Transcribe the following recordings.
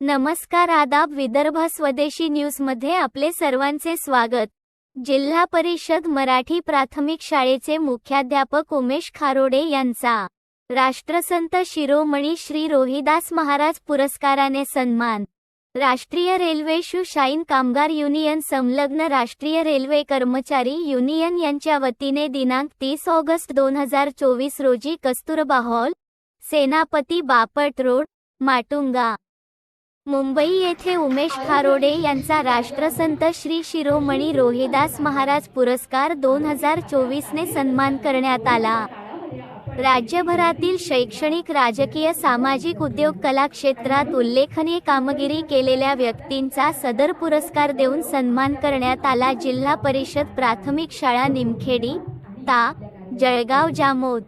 नमस्कार आदाब विदर्भ स्वदेशी न्यूजमध्ये आपले सर्वांचे स्वागत. जिल्हा परिषद मराठी प्राथमिक शाळेचे मुख्याध्यापक उमेश खारोडे यांचा राष्ट्रसंत शिरोमणी श्री रोहिदास महाराज पुरस्काराने सन्मान. राष्ट्रीय रेल्वे शू शाईन कामगार युनियन संलग्न राष्ट्रीय रेल्वे कर्मचारी युनियन यांच्या वतीने दिनांक तीस ऑगस्ट दोन हजार चोवीस रोजी कस्तुरबा हॉल सेनापती बापट रोड माटुंगा. मुंबई येथे उमेश खारोडे यांचा राष्ट्रसंत श्री शिरोमणी रोहिदास महाराज पुरस्कार दोन हजार चोवीसने सन्मान करण्यात आला. राज्यभरातील शैक्षणिक राजकीय सामाजिक उद्योग कला क्षेत्रात उल्लेखनीय कामगिरी केलेल्या व्यक्तींचा सदर पुरस्कार देऊन सन्मान करण्यात आला. जिल्हा परिषद प्राथमिक शाळा निमखेडी ता जळगाव जामोद.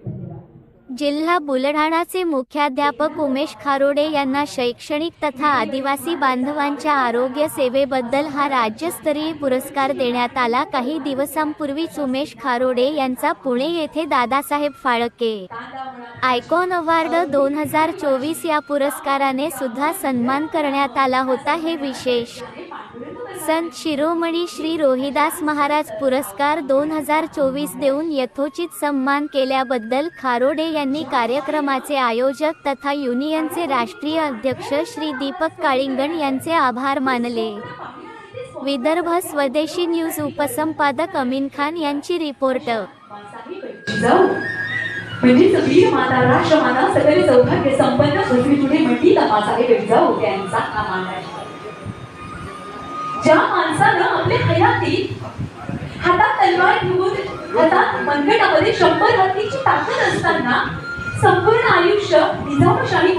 जिल्हा बुलढाणाचे मुख्याध्यापक उमेश खारोडे यांना शैक्षणिक तथा आदिवासी बांधवांच्या आरोग्य सेवेबद्दल हा राज्यस्तरीय पुरस्कार देण्यात आला. काही दिवसांपूर्वीच उमेश खारोडे यांचा पुणे येथे दादासाहेब फाळके आयकॉन अवॉर्ड दोन हजार चोवीस या पुरस्काराने सुद्धा सन्मान करण्यात आला होता. हे विशेष संत शिरोमणी श्री रोहिदास महाराज पुरस्कार दोन हजार चोवीस देऊन यथोचित सन्मान केल्याबद्दल खारोडे यांनी कार्यक्रमाचे आयोजक तथा युनियनचे राष्ट्रीय अध्यक्ष श्री दीपक काळिंगण यांचे आभार मानले. विदर्भ स्वदेशी न्यूज उपसंपादक अमीन खान यांची रिपोर्ट. म्हणजे सगळी माता राष्ट्रमाता सकल सौभाग्य संपन्न पृथ्वी पुढे म्हटली का मासाहेब जाऊ त्यांचा हा ज्या माणसानं आपल्या हयातीत हातात तलवार घेऊन हातात मनगटामध्ये शंभर हत्तीची ताकद असताना संपूर्ण आयुष्य निजामशाही